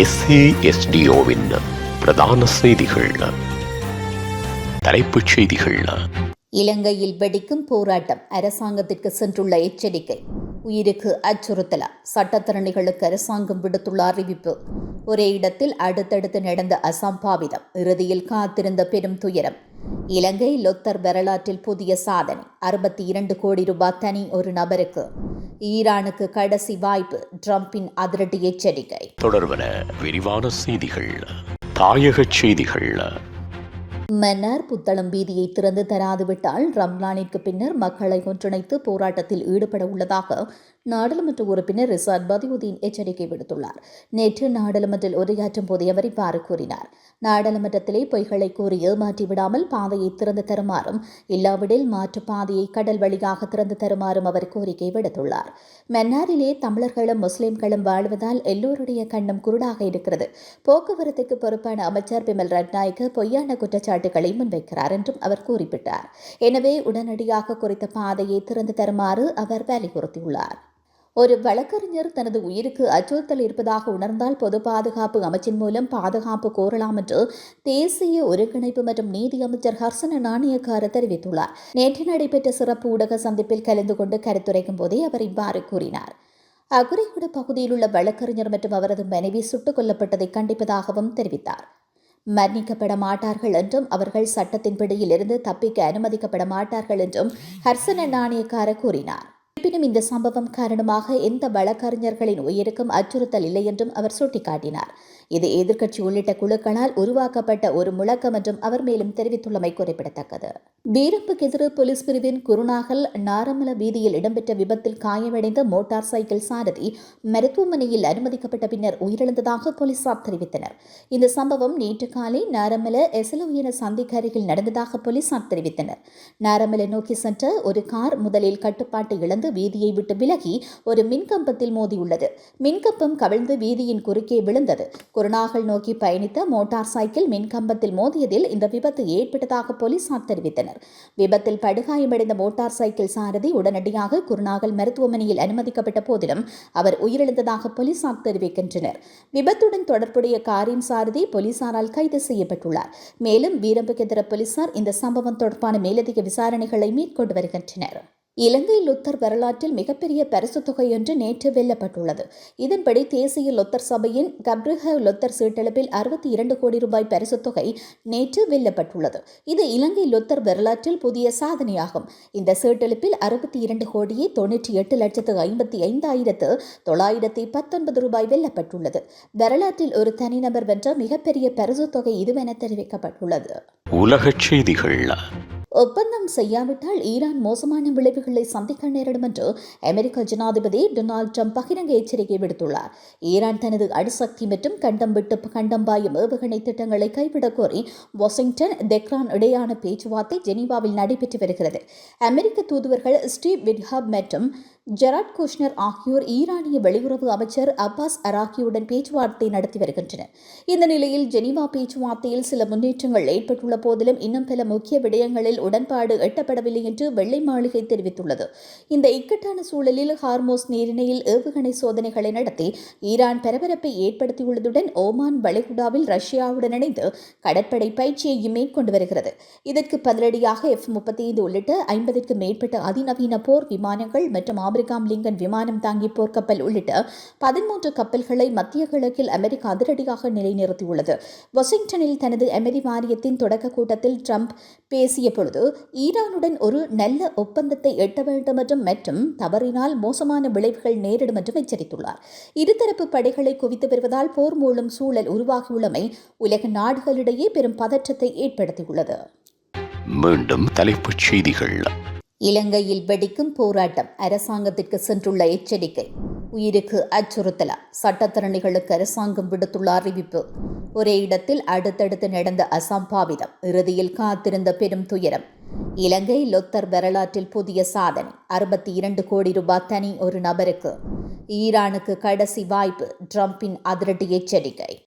எஸ்ஏஎஸ்டிஓவின் பிரதான செய்திகள். தலைப்புச் செய்திகள். இலங்கையில் வெடிக்கும் போராட்டம் அரசாங்கத்திற்கு சென்றுள்ள எச்சரிக்கை. உயிருக்கு அச்சுறுத்தலா? சட்டத்திறனிகளுக்கு அரசாங்கம் விடுத்துள்ள அறிவிப்பு. ஒரே இடத்தில் அடுத்தடுத்து நடந்த அசம்பாவிதம். இறுதியில் காத்திருந்த பெரும் துயரம். இலங்கை லொத்தர் வரலாற்றில் புதிய சாதனை. அறுபத்தி இரண்டு கோடி ரூபாய் தனி ஒரு நபருக்கு. ஈரானுக்கு கடைசி வாய்ப்பு. ட்ரம்பின் அதிரடி எச்சரிக்கை. தொடர்பன விரிவான செய்திகள் தாயகச் செய்திகள். மன்னார் புத்தளம் வீதியை திறந்து தராதுவிட்டால் ரம்லானிற்கு பின்னர் மக்களை ஒன்றிணைத்து போராட்டத்தில் ஈடுபட உள்ளதாக நாடாளுமன்ற உறுப்பினர் ரிசாத் பதியுதீன் எச்சரிக்கை விடுத்துள்ளார். நேற்று நாடாளுமன்றில் உரையாற்றும் போது அவர் இவ்வாறு கூறினார். நாடாளுமன்றத்திலே பொய்களை கூறி ஏமாற்றி விடாமல் பாதையை திறந்து தருமாறும் இல்லாவிடில் மாற்று பாதையை கடல் வழியாக திறந்து தருமாறும் அவர் கோரிக்கை விடுத்துள்ளார். மன்னாரிலே தமிழர்களும் முஸ்லிம்களும் வாழ்வதால் எல்லோருடைய கண்ணும் குருடாக இருக்கிறது. போக்குவரத்துக்கு பொறுப்பான அமைச்சர் பிமல் ரட்நாயக்க பொய்யான குற்றச்சாட்டுகளை முன்வைக்கிறார் என்றும் அவர் குறிப்பிட்டார். எனவே உடனடியாக குறித்த பாதையை திறந்து தருமாறு அவர் வலியுறுத்தியுள்ளார். ஒரு வழக்கறிஞர் தனது உயிருக்கு அச்சுறுத்தல் இருப்பதாக உணர்ந்தால் பொது பாதுகாப்பு அமைச்சின் மூலம் பாதுகாப்பு கோரலாம் என்று தேசிய ஒருங்கிணைப்பு மற்றும் நீதி அமைச்சர் ஹர்சன நாணயக்கார தெரிவித்துள்ளார். நேற்று நடைபெற்ற சிறப்பு ஊடக சந்திப்பில் கலந்து கொண்டு கருத்துரைக்கும் போதே அவர் இவ்வாறு கூறினார். அகுரைகுட பகுதியில் உள்ள வழக்கறிஞர் மற்றும் அவரது மனைவி சுட்டுக் கொல்லப்பட்டதை கண்டிப்பதாகவும் தெரிவித்தார். மன்னிக்கப்பட மாட்டார்கள் என்றும் அவர்கள் சட்டத்தின் பிடியில் இருந்து தப்பிக்க அனுமதிக்கப்பட மாட்டார்கள் என்றும் ஹர்சன நாணயக்கார கூறினார். இருப்பினும் இந்த சம்பவம் காரணமாக எந்த வழக்கறிஞர்களின் உயிருக்கும் அச்சுறுத்தல் இல்லை என்றும் அவர் சுட்டிக்காட்டினார். இது எதிர்க்கட்சி உள்ளிட்ட குழுக்களால் உருவாக்கப்பட்ட ஒரு முழக்கம் என்றும் அவர் மேலும் தெரிவித்துள்ளமை குறிப்பிடத்தக்கது. வீரம்புக்கு போலீஸ் பிரிவின் குருநாகல் நாரமல வீதியில் இடம்பெற்ற விபத்தில் காயமடைந்த மோட்டார் சைக்கிள் சாரதி மருத்துவமனையில் அனுமதிக்கப்பட்ட பின்னர் உயிரிழந்ததாக போலீசார் தெரிவித்தனர். இந்த சம்பவம் நேற்று காலை நாரமல எசலோயின சந்திக்கு அருகில் நடந்ததாக போலீசார் தெரிவித்தனர். நாரமல நோக்கி சென்ற ஒரு கார் முதலில் கட்டுப்பாட்டை இழந்து வீதியை விட்டு விலகி ஒரு மின்கம்பத்தில் மோதியுள்ளது. மின்கம்பம் கவிழ்ந்து வீதியின் குறுக்கே விழுந்தது. குருநாகல் நோக்கி பயணித்த மோட்டார் சைக்கிள் மின்கம்பத்தில் மோதியதில் இந்த விபத்து ஏற்பட்டதாக போலீசார் தெரிவித்தனர். விபத்தில் படுகாயமடைந்த மோட்டார் சைக்கிள் சாரதி உடனடியாக குருநாகல் மருத்துவமனையில் அனுமதிக்கப்பட்ட போதிலும் அவர் உயிரிழந்ததாக போலீசார் தெரிவிக்கின்றனர். விபத்துடன் தொடர்புடைய காரின் சாரதி போலீசாரால் கைது செய்யப்பட்டுள்ளார். மேலும் வீரம்புகெதிர போலீசார் இந்த சம்பவம் தொடர்பான மேலதிக விசாரணைகளை மேற்கொண்டு வருகின்றனர். இலங்கை லுத்தர் வரலாற்றில் மிகப்பெரிய பரிசு தொகை என்று நேற்று வெல்லப்பட்டுள்ளது. இதன்படி தேசிய லொத்தர் சபையின் கப்ருஹ லொத்தர் சீட்டெழுப்பில் அறுபத்தி இரண்டு கோடி ரூபாய் பரிசு தொகை நேற்று வெல்லப்பட்டுள்ளது. இது இலங்கை லுத்தர் வரலாற்றில் புதிய சாதனையாகும். இந்த சீட்டெழுப்பில் அறுபத்தி இரண்டு கோடியே தொன்னூற்றி எட்டு லட்சத்து ஐம்பத்தி ஐந்தாயிரத்து தொள்ளாயிரத்தி பத்தொன்பது ரூபாய் வெல்லப்பட்டுள்ளது. வரலாற்றில் ஒரு தனிநபர் வென்ற மிகப்பெரிய பரிசு தொகை இதுவென தெரிவிக்கப்பட்டுள்ளது. உலகச் செய்திகள் ஒப்பந்தம் செய்யாவிட்டால் ஈரான் மோசமான விளைவுகளை சந்திக்க நேரிடும் என்று அமெரிக்க ஜனாதிபதி டொனால்டு ட்ரம்ப் பகிரங்க எச்சரிக்கை விடுத்துள்ளார். ஈரான் தனது அணுசக்தி மற்றும் கண்டம் விட்டு கண்டம் பாயும் ஏவுகணை திட்டங்களை கைவிடக் கோரி வாஷிங்டன் தெக்ரான் இடையான பேச்சுவார்த்தை ஜெனீவாவில் நடைபெற்று வருகிறது. அமெரிக்க தூதுவர்கள் ஸ்டீவ் விட்ஹப் மற்றும் ஜெராட் குஷ்னர் ஆகியோர் ஈரானிய வெளியுறவு அமைச்சர் அப்பாஸ் அராக்கியுடன் பேச்சுவார்த்தை நடத்தி வருகின்றனர். இந்த நிலையில் ஜெனீவா பேச்சுவார்த்தையில் சில முன்னேற்றங்கள் ஏற்பட்டுள்ள போதிலும் இன்னும் பல முக்கிய விடயங்களில் உடன்பாடு எட்டப்படவில்லை என்று வெள்ளை மாளிகை தெரிவித்துள்ளது. இந்த இக்கட்டான சூழலில் ஹார்மோஸ் நீரிணையில் ஏவுகணை சோதனைகளை நடத்தி ஈரான் பரபரப்பை ஏற்படுத்தியுள்ளதுடன் ஓமான் வளைகுடாவில் ரஷ்யாவுடன் இணைந்து கடற்படை பயிற்சியையும் மேற்கொண்டு வருகிறது. இதற்கு பதிலடியாக எஃப் முப்பத்தி ஐந்து உள்ளிட்ட ஐம்பதுக்கும் மேற்பட்ட அதிநவீன போர் விமானங்கள் மற்றும் ஆபிரகாம் லிங்கன் விமானம் தாங்கி போர்க்கப்பல் உள்ளிட்ட பதிமூன்று கப்பல்களை மத்திய கிழக்கில் அமெரிக்கா அதிரடியாக நிலைநிறுத்தியுள்ளது. வாஷிங்டனில் தனது அமெரி வாரியத்தின் தொடக்க கூட்டத்தில் ட்ரம்ப் பேசிய பொழுது ஈரானுடன் ஒரு நல்ல ஒப்பந்தத்தை எட்ட வேண்டும் என்றும் மற்றும் தவறினால் மோசமான விளைவுகள் நேரிடும் என்றும் எச்சரித்துள்ளார். இருதரப்பு படைகளை குவித்து வருவதால் போர் மூலம் சூழல் உருவாகியுள்ளமை உலக நாடுகளிடையே பெரும் பதற்றத்தை ஏற்படுத்தியுள்ளது. மீண்டும் தலைப்புச் செய்திகள். இலங்கையில் வெடிக்கும் போராட்டம் அரசாங்கத்திற்கு சென்றுள்ள எச்சரிக்கை. உயிருக்கு அச்சுறுத்தலா? சட்டத்தரணிகளுக்கு அரசாங்கம் விடுத்துள்ள அறிவிப்பு. ஒரே இடத்தில் அடுத்தடுத்து நடந்த அசம்பாவிதம் இறுதியில் காத்திருந்த பெரும் துயரம். இலங்கை லொத்தர் வரலாற்றில் புதிய சாதனை. அறுபத்தி இரண்டு கோடி ரூபாய் தனி ஒரு நபருக்கு. ஈரானுக்கு கடைசி வாய்ப்பு. ட்ரம்பின் அதிரடி எச்சரிக்கை.